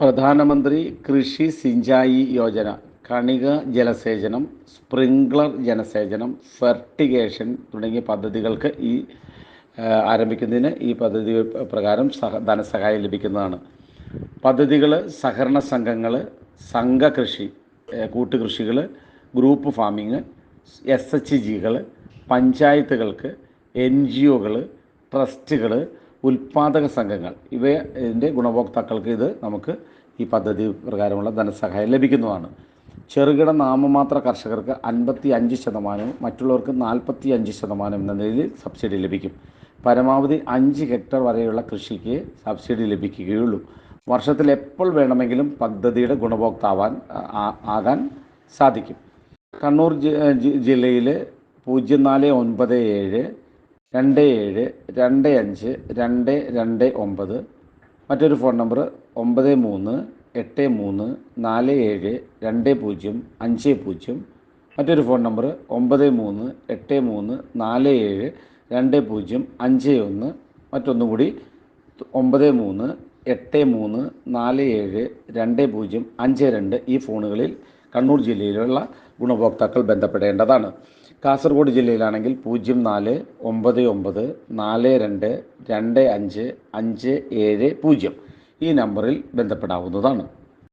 പ്രധാനമന്ത്രി കൃഷി സിഞ്ചായി യോജന കണിക ജലസേചനം സ്പ്രിംഗ്ലർ ജലസേചനം ഫെർട്ടിഗേഷൻ തുടങ്ങിയ പദ്ധതികൾക്ക് ഈ ആരംഭിക്കുന്നതിന് ഈ പദ്ധതി പ്രകാരം സഹ ധനസഹായം ലഭിക്കുന്നതാണ്. പദ്ധതികൾ സഹകരണ സംഘങ്ങൾ സംഘകൃഷി കൂട്ടുകൃഷികൾ ഗ്രൂപ്പ് ഫാമിങ് എസ് എച്ച് ജികൾ പഞ്ചായത്തുകൾക്ക് എൻ ജി ഒകൾ ട്രസ്റ്റുകൾ ഉൽപ്പാദക സംഘങ്ങൾ. ഇവ ഇതിന്റെ ഗുണഭോക്താക്കൾക്ക് ഇത് നമുക്ക് ഈ പദ്ധതി പ്രകാരമുള്ള ധനസഹായം ലഭിക്കുന്നതാണ്. ചെറുകിട നാമമാത്ര കർഷകർക്ക് അൻപത്തി അഞ്ച് ശതമാനവും മറ്റുള്ളവർക്ക് നാൽപ്പത്തി അഞ്ച് ശതമാനം എന്ന നിലയിൽ സബ്സിഡി ലഭിക്കും. പരമാവധി അഞ്ച് ഹെക്ടർ വരെയുള്ള കൃഷിക്ക് സബ്സിഡി ലഭിക്കുകയുള്ളൂ. വർഷത്തിൽ എപ്പോൾ വേണമെങ്കിലും പദ്ധതിയുടെ ഗുണഭോക്താവാൻ ആകാൻ സാധിക്കും. കണ്ണൂർ ജില്ലയിലെ പൂജ്യം നാല് ഒൻപത് ഏഴ് രണ്ട് ഏഴ് രണ്ട് അഞ്ച് രണ്ട് രണ്ട് ഒമ്പത്. മറ്റൊരു ഫോൺ നമ്പർ ഒമ്പത് മൂന്ന് എട്ട് മൂന്ന് നാല് ഏഴ് രണ്ട് പൂജ്യം അഞ്ച് പൂജ്യം. മറ്റൊരു ഫോൺ നമ്പർ ഒമ്പത് മൂന്ന് എട്ട് മൂന്ന് നാല് ഏഴ് രണ്ട് പൂജ്യം അഞ്ച് ഒന്ന്. മറ്റൊന്നും കൂടി ഒമ്പത് മൂന്ന് എട്ട് മൂന്ന് നാല് ഏഴ് രണ്ട് പൂജ്യം അഞ്ച് രണ്ട് ഈ ഫോണുകളിൽ കണ്ണൂർ ജില്ലയിലുള്ള ഗുണഭോക്താക്കൾ ബന്ധപ്പെടേണ്ടതാണ്. കാസർഗോഡ് ജില്ലയിലാണെങ്കിൽ പൂജ്യം നാല് ഒമ്പത് ഒമ്പത് നാല് രണ്ട് രണ്ട് അഞ്ച് അഞ്ച് ഏഴ് പൂജ്യം ഈ നമ്പറിൽ ബന്ധപ്പെടാവുന്നതാണ്.